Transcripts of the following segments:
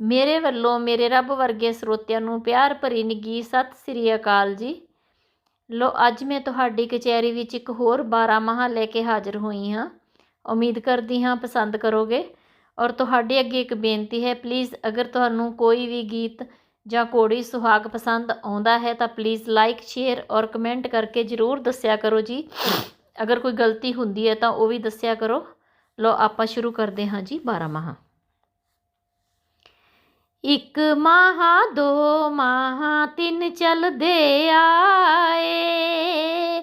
ਮੇਰੇ ਵੱਲੋਂ ਮੇਰੇ ਰੱਬ ਵਰਗੇ ਸਰੋਤਿਆਂ ਨੂੰ ਪਿਆਰ ਭਰੀ ਨਿੱਘੀ ਸਤਿ ਸ੍ਰੀ ਅਕਾਲ ਜੀ। ਲੋ ਅੱਜ ਮੈਂ ਤੁਹਾਡੀ ਕਚਹਿਰੀ ਵਿੱਚ ਇੱਕ ਹੋਰ 12 ਮਾਹ ਲੈ ਕੇ ਹਾਜ਼ਰ ਹੋਈ ਹਾਂ। ਉਮੀਦ ਕਰਦੀ ਹਾਂ ਪਸੰਦ ਕਰੋਗੇ। ਔਰ ਤੁਹਾਡੇ ਅੱਗੇ ਇੱਕ ਬੇਨਤੀ ਹੈ ਪਲੀਜ਼ ਅਗਰ ਤੁਹਾਨੂੰ ਕੋਈ ਵੀ ਗੀਤ ਜਾਂ ਕੋੜੀ ਸੁਹਾਗ ਪਸੰਦ ਆਉਂਦਾ ਹੈ ਤਾਂ ਪਲੀਜ਼ ਲਾਈਕ ਸ਼ੇਅਰ ਔਰ ਕਮੈਂਟ ਕਰਕੇ ਜ਼ਰੂਰ ਦੱਸਿਆ ਕਰੋ ਜੀ। ਅਗਰ ਕੋਈ ਗਲਤੀ ਹੁੰਦੀ ਹੈ ਤਾਂ ਉਹ ਵੀ ਦੱਸਿਆ ਕਰੋ। ਲੋ ਆਪਾਂ ਸ਼ੁਰੂ ਕਰਦੇ ਹਾਂ ਜੀ 12 ਮਾਹ। ਇੱਕ ਮਾਹਾ, ਦੋ ਮਾਹਾ, ਤਿੰਨ ਚੱਲਦੇ ਆਏ।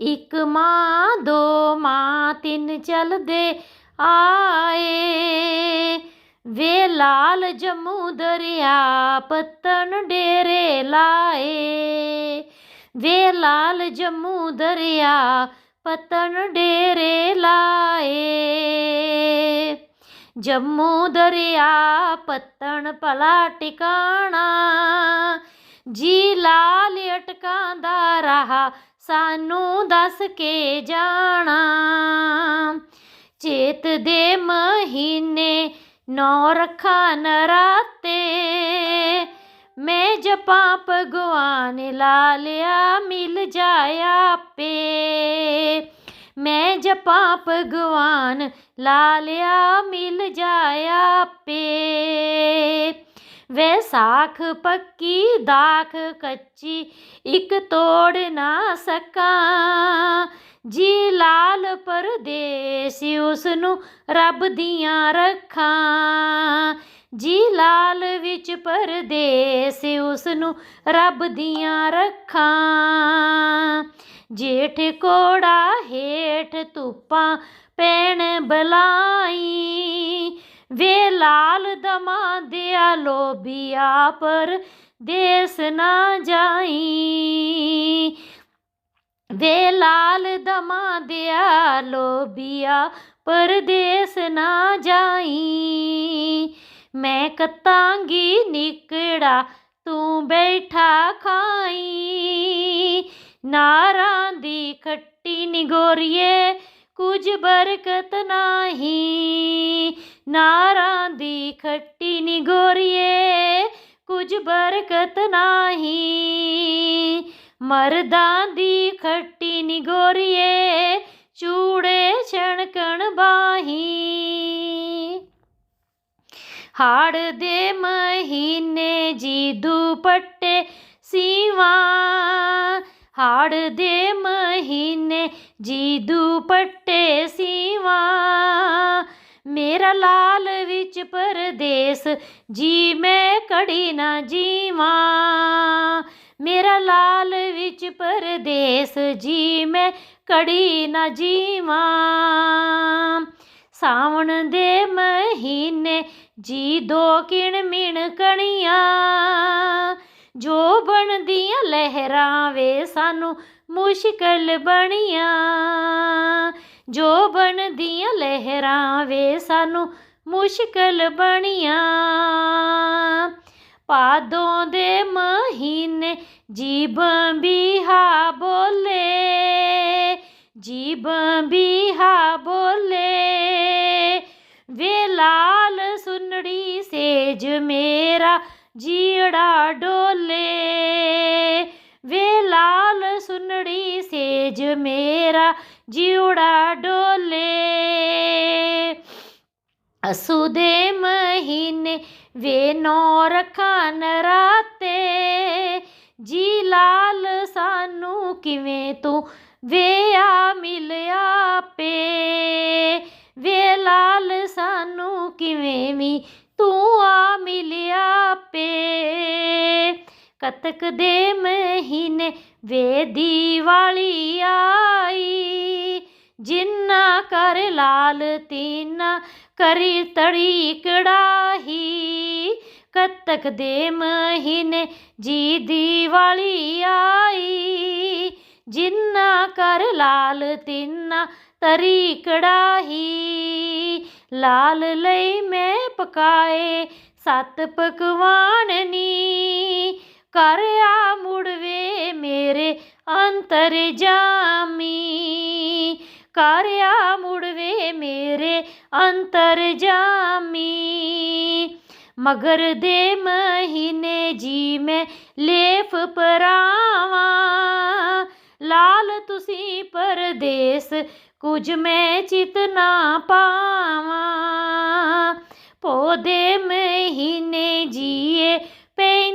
ਇੱਕ ਮਾਂ, ਦੋ ਮਾਹ ਤਿੰਨ ਚੱਲਦੇ ਆਏ। ਵੇ ਲਾਲ ਜੰਮੂ ਦਰਿਆ ਪੱਤਨ ਡੇਰੇ ਲਾਏ। ਵੇ ਲਾਲ ਜੰਮੂ ਦਰਿਆ ਪਤਨ ਡੇਰੇ ਲਾਏ। ਜੰਮੂ ਦਰਿਆ ਪੱਤਣ ਭਲਾ ਟਿਕਾਣਾ, ਜੀ ਲਾਲ ਅਟਕਾਂਦਾ ਰਹਾ ਸਾਨੂੰ ਦੱਸ ਕੇ ਜਾਣਾ। ਚੇਤ ਦੇ ਮਹੀਨੇ ਨੌ ਰੱਖਾ ਨਰਾਤੇ, ਮੈਂ ਜਪਾਂ ਭਗਵਾਨ ਲਾਲਿਆ ਮਿਲ ਜਾਇਆ ਪੇ ਮੈਂ ਜਪਾਂ ਭਗਵਾਨ, ਲਾਲਿਆ ਮਿਲ ਜਾਇਆ ਆਪੇ। ਵੈਸਾਖ ਪੱਕੀ ਦਾਖ ਕੱਚੀ, ਇੱਕ ਤੋੜ ਨਾ ਸਕਾਂ। ਜੀ ਲਾਲ ਪਰਦੇਸੀ ਉਸ ਨੂੰ ਰੱਬ ਦੀਆਂ ਰੱਖਾਂ। ਜੀ ਲਾਲ ਵਿੱਚ ਪਰਦੇਸ ਉਸ ਨੂੰ ਰੱਬ ਦੀਆਂ ਰੱਖਾਂ। ਜੇਠ ਕੋੜਾ ਹੇਠ ਧੁੱਪਾਂ ਪੈਣ ਬਲਾਈ। ਵੇ ਲਾਲ ਦਮਾ ਦਿਆ ਲੋਬੀਆ ਪਰ ਦੇਸ ਨਾ ਜਾਈ। ਵੇ ਲਾਲ ਦਮਾ ਦਿਆ ਲੋਬੀਆ ਪਰਦੇਸ ਨਾ ਜਾਈ। ਮੈਂ ਕਤਾਂਗੀ ਨਿਕੜਾ ਤੂੰ ਬੈਠਾ ਖਾਈ। ਨਾਰਾਂ ਦੀ ਖੱਟੀ ਨਿਗੋਰੀਏ, ਕੁਝ ਬਰਕਤ ਨਹੀਂ। ਨਾਰਾਂ ਦੀ ਖੱਟੀ ਨਿਗੋਰੀਏ, ਕੁਝ ਬਰਕਤ ਨਹੀਂ। ਮਰਦਾਂ ਦੀ ਖੱਟੀ ਨਿਗੋਰੀਏ, ਚੂੜੇ ਛਣਕਣ ਬਾਹੀ। ਹਾੜ ਦੇ ਮਹੀਨੇ ਜੀ ਦੁਪੱਟੇ ਸੀਵਾ। ਹਾੜ ਦੇ ਮਹੀਨੇ ਜੀ ਦੁਪੱਟੇ ਸੀਵਾ। ਮੇਰਾ ਲਾਲ ਵਿੱਚ ਪਰਦੇਸ, ਜੀ ਮੈਂ ਕੜੀ ਨਾ ਜੀਵਾਂ। ਮੇਰਾ ਲਾਲ ਵਿੱਚ ਪਰਦੇਸ, ਜੀ ਮੈਂ ਕੜੀ ਨਾ ਜੀਵਾਂ। ਸਾਵਣ ਦੇ ਮਹੀਨੇ ਜੀ ਦੋ ਕਿਣ ਮਿਣ ਕਣੀਆਂ ਜੋ ਬਣਦੀਆਂ ਲਹਿਰਾਂ ਵੇ ਸਾਨੂੰ ਮੁਸ਼ਕਲ ਬਣੀਆਂ। ਜੋ ਬਣਦੀਆਂ ਲਹਿਰਾਂ ਵੇ ਸਾਨੂੰ ਮੁਸ਼ਕਲ ਬਣੀਆਂ। ਪਾਦੋਂ ਦੇ ਮਹੀਨੇ ਜੀਬਾਂ ਬਿਹਾ ਬੋਲੇ ਜੀਬਾਂ ਬਿਹਾ ਬੋਲੇ। ਵੇ ਲਾਲ ਸੁਨੜੀ ਸੇਜ ਮੇਰਾ ਜੀੜਾ ਡੋਲੇ, ਵੇ ਲਾਲ ਸੁਨੜੀ ਸੇਜ ਮੇਰਾ ਜੀੜਾ ਡੋਲੇ। ਅਸੂ ਦੇ ਮਹੀਨੇ ਵੇ ਨੌ ਰੱਖਾਂ ਨਰਾਤੇ, ਜੀ ਲਾਲ ਸਾਨੂੰ ਕਿਵੇਂ ਤੂੰ ਵੇਆ ਮਿਲਿਆ ਪੇ ਵੇ ਲਾਲ ਸਾਨੂੰ ਕਿਵੇਂ ਵੀ ਤੂੰ ਆ ਮਿਲਿਆ ਕਤਕ ਦੇ ਮਹੀਨੇ ਵੇ ਦੀਵਾਲੀ ਆਈ। ਜਿੰਨਾ ਕਰ ਲਾਲ, ਤੀਨਾ ਕਰੀ ਤੜੀ ਕੜਾਹੀ। ਕਤਕ ਦੇ ਮਹੀਨੇ ਜੀ ਦੀਵਾਲੀ ਆਈ। ਜਿੰਨਾ ਕਰ ਲਾਲ, ਤਿੰਨਾ ਤਰੀ ਕੜਾਹੀ। ਲਾਲ ਲਈ ਮੈਂ ਪਕਾਏ ਸੱਤ ਪਕਵਾਨ ਨੀ। ਕਰ ਆ ਮੁੜਵੇ ਮੇਰੇ ਅੰਤਰ ਜਾਮੀ। ਕਰ ਆ ਮੁੜਵੇ ਮੇਰੇ ਅੰਤਰ ਜਾਮੀ। ਮਗਰ ਦੇ ਮਹੀਨੇ ਜੀ ਮੈਂ ਲੇਫ ਪਰਾਵਾਂ। ਲਾਲ ਤੁਸੀਂ ਪਰਦੇਸ, ਕੁਝ ਮੈਂ ਚਿਤ ਨਾ ਪਾਵਾਂ। ਪੋਦੇ ਮਹੀਨੇ ਜੀਏ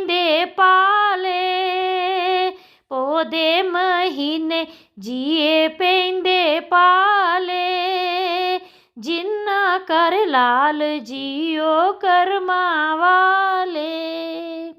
ਪੈਂਦੇ ਪਾਲੇ, ਪੋਦੇ ਮਹੀਨੇ ਜੀਏ ਪੈਂਦੇ ਪਾਲੇ। ਜਿੰਨਾ ਕਰ ਲਾਲ ਜੀਓ ਕਰਮਾ ਵਾਲੇ।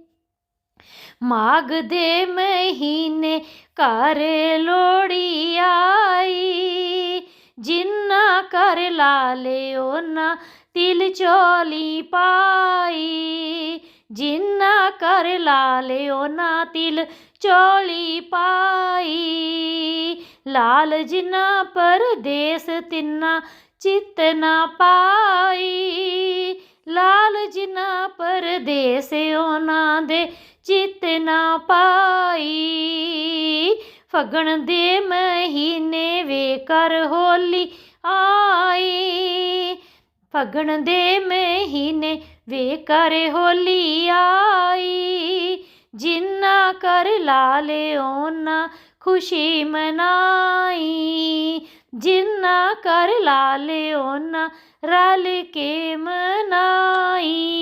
ਮਾਘ ਦੇ ਮਹੀਨੇ ਘਰ ਲੋੜੀ ਆਈ। ਜਿੰਨਾ ਕਰ ਲਾਲੇ ਉਹਨਾਂ ਤਿਲ ਚੋਲੀ ਪਾਈ। ਜਿੰਨਾ ਕਰ ਲਾਲੇ ਉਹਨਾਂ ਤਿਲ, ਚੋਲੀ ਪਾਈ। ਲਾਲ ਜਿਨਾ ਪਰਦੇਸ, ਤਿੰਨਾ ਚਿਤ ਨਾ ਪਾਈ। ਲਾਲ ਜਿਨਾ ਪਰਦੇਸ, ਉਹਨਾਂ ਦੇ ਚਿਤ ਨਾ ਪਾਈ। ਫਗਣ ਦੇ ਮਹੀਨੇ ਵੇ ਕਰ ਹੋਲੀ ਆਈ। ਫਗਣ ਦੇ ਮਹੀਨੇ ਵੇ ਕਰ ਹੋਲੀ ਆਈ, ਜਿੰਨਾ ਕਰ ਲਾਲੇ ਉਹਨਾਂ ਖੁਸ਼ੀ ਮਨਾਈ। ਜਿੰਨਾ ਕਰ ਲਾਲੇ ਉਹਨਾਂ ਰਲ ਕੇ ਮਨਾਈ।